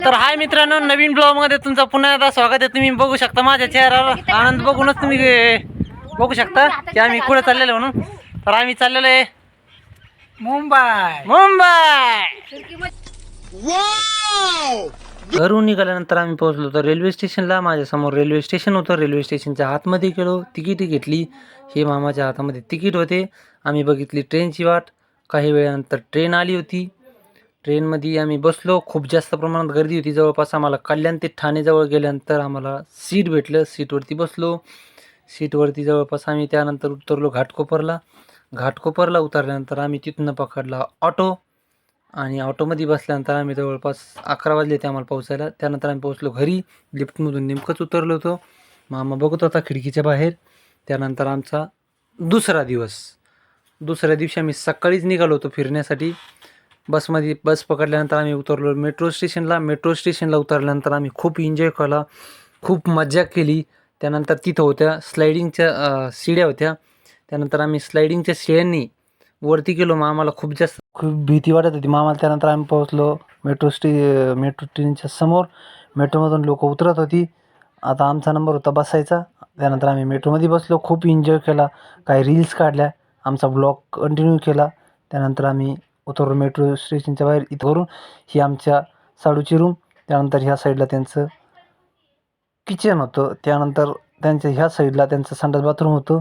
तर हाय मित्रांनो नवीन ब्लॉगमध्ये तुमचं पुन्हा एकदा स्वागत आहे. तुम्ही बघू शकता माझ्या चेहऱ्यावर आनंद बघूनच तुम्ही बघू शकता की आम्ही कुठे चाललेलो म्हणून. तर आम्ही चाललेलो आहे मुंबई. मुंबई. घरून निघाल्यानंतर आम्ही पोहोचलो तर रेल्वे स्टेशनला. माझ्यासमोर रेल्वे स्टेशन होतं. रेल्वे स्टेशनच्या आतमध्ये गेलो. तिकीट घेतली. हे मामाच्या हातामध्ये तिकीट होते. आम्ही बघितली ट्रेनची वाट. काही वेळानंतर ट्रेन आली होती. ट्रेनमध्ये आम्ही बसलो. खूप जास्त प्रमाणात गर्दी होती. जवळपास आम्हाला कल्याण ते ठाणेजवळ गेल्यानंतर आम्हाला सीट भेटलं. सीटवरती बसलो. सीटवरती जवळपास आम्ही त्यानंतर उतरलो घाटकोपरला. घाटकोपरला उतरल्यानंतर आम्ही तिथून पकडला ऑटो आणि ऑटोमध्ये बसल्यानंतर आम्ही जवळपास अकरा वाजले ते आम्हाला पोहोचायला. त्यानंतर आम्ही पोहोचलो घरी. लिफ्टमधून नेमकंच उतरलो होतो. मामा बघत होता खिडकीच्या बाहेर. त्यानंतर आमचा दुसरा दिवस. दुसऱ्या दिवशी आम्ही सकाळीच निघालो होतो फिरण्यासाठी. बसमध्ये बस पकडल्यानंतर आम्ही उतरलो. मेट्रो स्टेशनला मेट्रो स्टेशनला उतरल्यानंतर आम्ही खूप एन्जॉय केला. खूप मजा केली. त्यानंतर तिथं होत्या स्लायडिंगच्या शिड्या होत्या. त्यानंतर आम्ही स्लायडिंगच्या शिड्यांनी वरती गेलो. मग आम्हाला खूप जास्त खूप भीती वाटत होती. मग आम्हाला त्यानंतर आम्ही पोहोचलो मेट्रो स्टे मेट्रो ट्रेनच्या समोर. मेट्रोमधून लोक उतरत होती. आता आमचा नंबर होता बसायचा. त्यानंतर आम्ही मेट्रोमध्ये बसलो. खूप एन्जॉय केला. काही रील्स काढल्या. आमचा ब्लॉग कंटिन्यू केला. त्यानंतर आम्ही उतरलो मेट्रो स्टेशनच्या बाहेर इथवरून ही आमच्या साडूची रूम त्यानंतर ह्या साईडला त्यांचं किचन होतं. त्यानंतर त्यांच्या ह्या साईडला त्यांचं संडास बाथरूम होतं.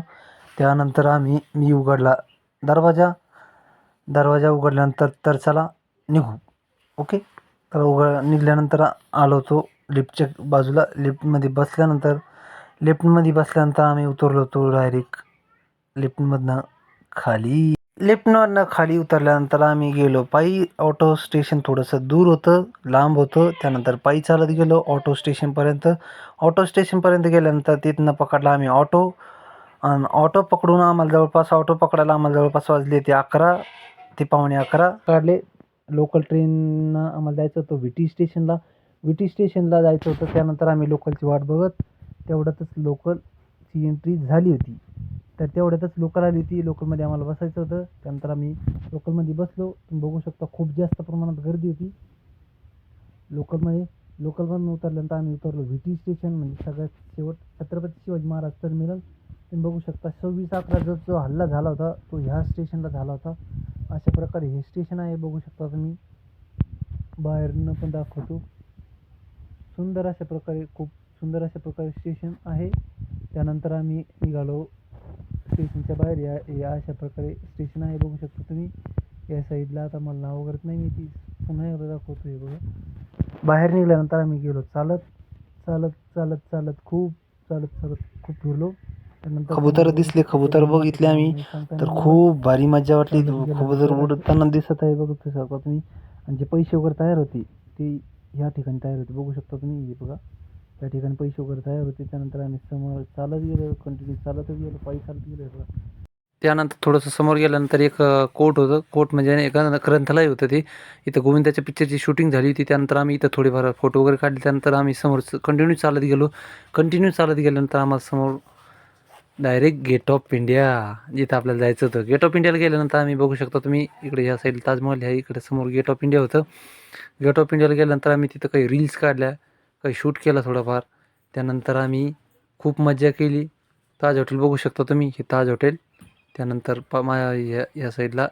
त्यानंतर आम्ही मी उघडला दरवाजा. दरवाजा उघडल्यानंतर तर चला निघू. ओके तर उघड निघल्यानंतर आलो होतो लिफ्टच्या बाजूला. लिफ्टमध्ये बसल्यानंतर लिफ्टमध्ये बसल्यानंतर आम्ही उतरलो होतो डायरेक्ट लिफ्टमधनं खाली. लिफ्टमधनं खाली उतरल्यानंतर आम्ही गेलो. पायी ऑटो स्टेशन थोडंसं दूर होतं लांब होतं. त्यानंतर पायी चालत गेलो ऑटो स्टेशनपर्यंत ऑटो स्टेशनपर्यंत गेल्यानंतर तिथनं पकडला आम्ही ऑटो आणि ऑटो पकडून आम्हाला जवळपास ऑटो पकडायला आम्हाला जवळपास वाजले ते अकरा ते पावणे अकरा. काढले. लोकल ट्रेननं आम्हाला जायचं होतं व्ही टी स्टेशनला व्ही टी स्टेशनला जायचं होतं. त्यानंतर आम्ही लोकलची वाट बघत तेवढ्यातच लोकलची एंट्री झाली होती. तर तेवढ्यातच लोकल आली होती लोकलमध्ये आम्हाला बसायचं होतं. त्यानंतर आम्ही लोकलमध्ये बसलो. तुम्ही बघू शकता खूप जास्त प्रमाणात गर्दी होती. लोकलमध्ये लोकलमधून उतरल्यानंतर आम्ही उतरलो. व्ही टी स्टेशन म्हणजे सगळ्यात शेवट छत्रपती शिवाजी महाराज टर्मिनल तुम्ही बघू शकता सव्वीस अकरा जो जो हल्ला झाला होता तो ह्या स्टेशनला झाला होता. अशा प्रकारे हे स्टेशन आहे बघू शकता तुम्ही. बाहेरनं पण दाखवतो. सुंदर अशा प्रकारे खूप सुंदर अशा प्रकारे स्टेशन आहे. त्यानंतर आम्ही निघालो स्टेशनच्या बाहेर या या अशा प्रकारे स्टेशन आहे बघू शकता तुम्ही. या साईडला आता मला नाव वगैरे नाही माहिती. पुन्हा एकदा दाखवतो हे बघा. बाहेर निघाल्यानंतर आम्ही गेलो. चालत चालत चालत चालत खूप चालत चालत खूप फिरलो. त्यानंतर कबूतर दिसले. कबूतर बघितले आम्ही. तर खूप भारी मजा वाटली. कबूतर उडताना दिसत आहे बघू शकता तुम्ही. आणि जे पैसे वगैरे तयार होते ते ह्या ठिकाणी तयार होते. बघू शकता तुम्ही हे बघा. त्या ठिकाणी पैसे वगैरे तयार होते. त्यानंतर आम्ही समोर चालत गेलो कंटिन्यू चालतच गेलो पायी चालत गेलो त्यानंतर थोडंसं समोर गेल्यानंतर एक कोर्ट होतं. कोर्ट म्हणजे एका ग्रंथालय होतं ते. इथं गोविंदाच्या पिक्चरची शूटिंग झाली होती. त्यानंतर आम्ही इथं थोडेफार फोटो वगैरे काढले. त्यानंतर आम्ही समोर कंटिन्यू चालत गेलो. कंटिन्यू चालत गेल्यानंतर आम्हाला समोर डायरेक्ट गेट ऑफ इंडिया जिथं आपल्याला जायचं होतं. गेट ऑफ इंडियाला गेल्यानंतर आम्ही बघू शकता तुम्ही इकडे ह्या साईड ताजमहल आहे. इकडे समोर गेट ऑफ इंडिया होतं. गेट ऑफ इंडियाला गेल्यानंतर आम्ही तिथं काही रील्स काढल्या. काही शूट केला थोडंफार. त्यानंतर आम्ही खूप मजा केली. ताज हॉटेल बघू शकता तुम्ही हे ताज हॉटेल. त्यानंतर प मा या या साईडला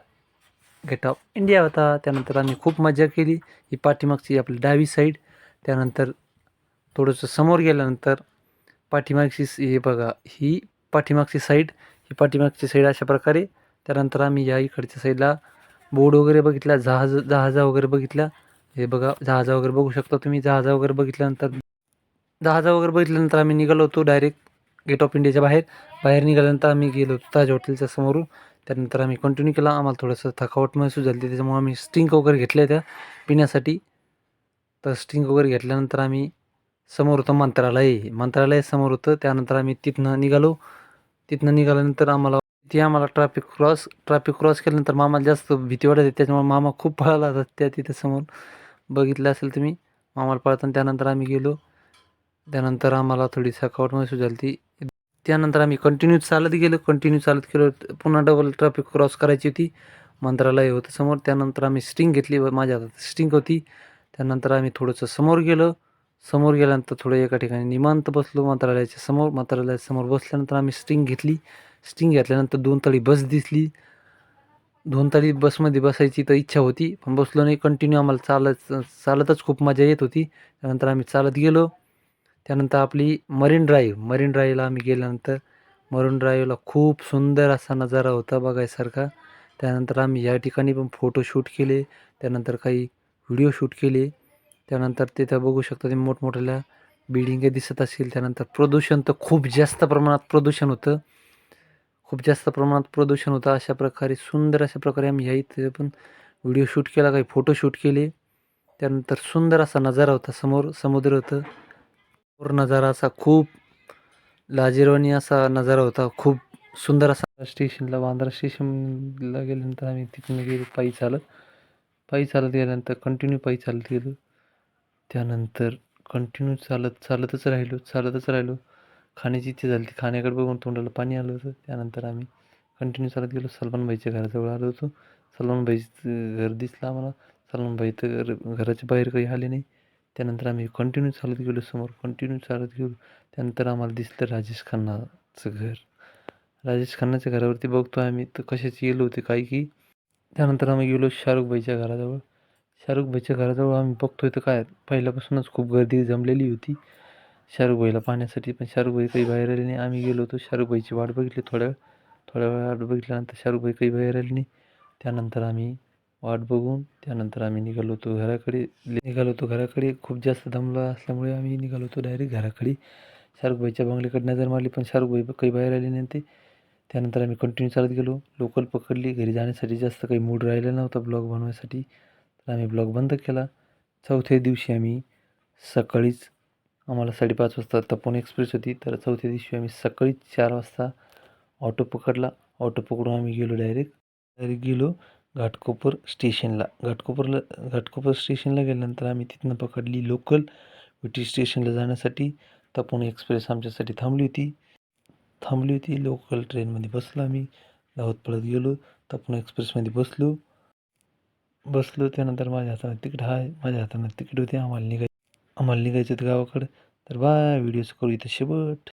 गेट ऑफ इंडिया होता. त्यानंतर आम्ही खूप मजा केली. ही पाठीमागची आपली डावी साईड. त्यानंतर थोडंसं समोर गेल्यानंतर पाठीमागची हे बघा ही पाठीमागची साईड. ही पाठीमागची साईड अशा प्रकारे. त्यानंतर आम्ही या इकडच्या साईडला बोर्ड वगैरे बघितला जहाज जहाजा वगैरे बघितल्या. हे बघा जहाजा वगैरे बघू शकता तुम्ही. जहाजा वगैरे बघितल्यानंतर जहाजा वगैरे बघितल्यानंतर आम्ही निघालो होतो डायरेक्ट गेट ऑफ इंडियाच्या बाहेर. बाहेर निघाल्यानंतर आम्ही गेलो होतो ताज हॉटेलच्या समोरून. त्यानंतर आम्ही कंटिन्यू केला. आम्हाला थोडंसं थकावट महसूस झाली त्याच्यामुळे आम्ही स्टिंक वगैरे घेतल्या त्या पिण्यासाठी. तर स्टिंक वगैरे घेतल्यानंतर आम्ही समोर होतं मंत्रालय. मंत्रालय समोर होतं. त्यानंतर आम्ही तिथनं निघालो. तिथनं निघाल्यानंतर आम्हाला ती आम्हाला ट्रॅफिक क्रॉस ट्रॅफिक क्रॉस केल्यानंतर मामाला जास्त भीती वाटत आहे त्याच्यामुळे मामा खूप पळाला होता त्या तिथे समोर. बघितलं असेल तुम्ही मामाला पळताना त्यानंतर आम्ही गेलो. त्यानंतर आम्हाला थोडी थकावट महसूस झाली ती त्यानंतर आम्ही कंटिन्यू चालत गेलो. कंटिन्यू चालत गेलो पुन्हा डबल ट्रॅफिक क्रॉस करायची होती. मंत्रालय होतं समोर. त्यानंतर आम्ही स्टिंग घेतली. व माझ्या हातात स्टिंग होती. त्यानंतर आम्ही थोडंसं समोर गेलो. समोर गेल्यानंतर थोडं एका ठिकाणी निमांत बसलो मंत्रालयाच्या समोर. मंत्रालयासमोर समोर बसल्यानंतर आम्ही स्टिंग घेतली. स्टिंग घेतल्यानंतर दोन तळी बस दिसली. दोन तारी बसमध्ये बसायची तर इच्छा होती पण बसलो नाही. कंटिन्यू आम्हाला चालत चालतच खूप मजा येत होती. त्यानंतर आम्ही चालत गेलो. त्यानंतर आपली मरीन ड्राईव्ह मरीन ड्राईव्हला आम्ही गेल्यानंतर मरीन ड्राईव्हला खूप सुंदर असा नजारा होता बघायसारखा. त्यानंतर आम्ही या ठिकाणी पण फोटोशूट केले. त्यानंतर काही व्हिडिओ शूट केले. त्यानंतर तिथं बघू शकता ते मोठमोठ्या बिल्डिंगे दिसत असतील. त्यानंतर प्रदूषण तर खूप जास्त प्रमाणात प्रदूषण होतं. खूप जास्त प्रमाणात प्रदूषण होतं. अशा प्रकारे सुंदर अशा प्रकारे आम्ही या इथे पण व्हिडिओ शूट केला काही फोटो शूट केले. त्यानंतर सुंदर असा नजारा होता समोर समुद्र होतं. समोर नजारा असा खूप लाजिरवाणी असा नजारा होता. खूप सुंदर असा स्टेशनला बांद्रा स्टेशनला गेल्यानंतर आम्ही तिथून गेलो पायी चालत. पायी चालत गेल्यानंतर कंटिन्यू पायी चालत गेलो. त्यानंतर कंटिन्यू चालत चालतच राहिलो चालतच राहिलो. खाण्याची इच्छा झाली ती खाण्याकडे बघून तोंडाला पाणी आलं होतं. त्यानंतर आम्ही कंटिन्यू चालत गेलो. सलमान भाईच्या घराजवळ आलो होतो. सलमान भाईचं घर दिसलं आम्हाला. सलमानबाई तर घर घराच्या बाहेर काही आले नाही. त्यानंतर आम्ही कंटिन्यू चालत गेलो. समोर कंटिन्यू चालत गेलो. त्यानंतर आम्हाला दिसलं राजेश खन्नाचं घर. राजेश खन्नाच्या घरावरती बघतो आम्ही. तर कशाची गेलो होते काही की त्यानंतर आम्ही गेलो शाहरुख भाईच्या घराजवळ. शाहरुख भाईच्या घराजवळ आम्ही बघतोय तर काय पहिल्यापासूनच खूप गर्दी जमलेली होती. शारुखभाईला पाहण्यासाठी पण शाहरुखबाई काही बाहेर आली नाही. आम्ही गेलो होतो शारुखभाईची वाट बघितली थोड्या वेळ. थोड्या वेळ वाट बघितल्यानंतर शाहरुखबाई काही बाहेर आली नाही. त्यानंतर आम्ही वाट बघून त्यानंतर आम्ही निघालो होतो घराकडे. निघालो होतो घराकडे. खूप जास्त दमला असल्यामुळे आम्ही निघालो होतो डायरेक्ट घराकडे. शाहरुखबाईच्या बंगल्याकडे नजर मारली पण शाहरुखबाई काही बाहेर आली नाही ते. त्यानंतर आम्ही कंटिन्यू चालत गेलो. लोकल पकडली. घरी जाण्यासाठी जास्त काही मूड राहिला नव्हता ब्लॉग बनवायसाठी. तर आम्ही ब्लॉग बंद केला. चौथ्या दिवशी आम्ही सकाळीच आम्हाला साडेपाच वाजता तपोन एक्सप्रेस होती. तर चौथ्या दिवशी आम्ही सकाळीच चार वाजता ऑटो पकडला. ऑटो पकडून आम्ही गेलो डायरेक्ट. डायरेक्ट गेलो घाटकोपर स्टेशनला. घाटकोपरला घाटकोपर स्टेशनला गेल्यानंतर आम्ही तिथनं पकडली लोकल विटी स्टेशनला जाण्यासाठी. तपोन एक्सप्रेस आमच्यासाठी थांबली होती. थांबली होती. लोकल ट्रेनमध्ये बसलो आम्ही. धावत पळत गेलो. तपोन एक्सप्रेसमध्ये बसलो. बसलो. त्यानंतर माझ्या हाताने तिकीट हा माझ्या हातामध्ये तिकीट होते. आम्हाला निघाय आम्हाला निघायचं होतं गावाकडं. तर बाय व्हिडिओचं करू इथं शेवट.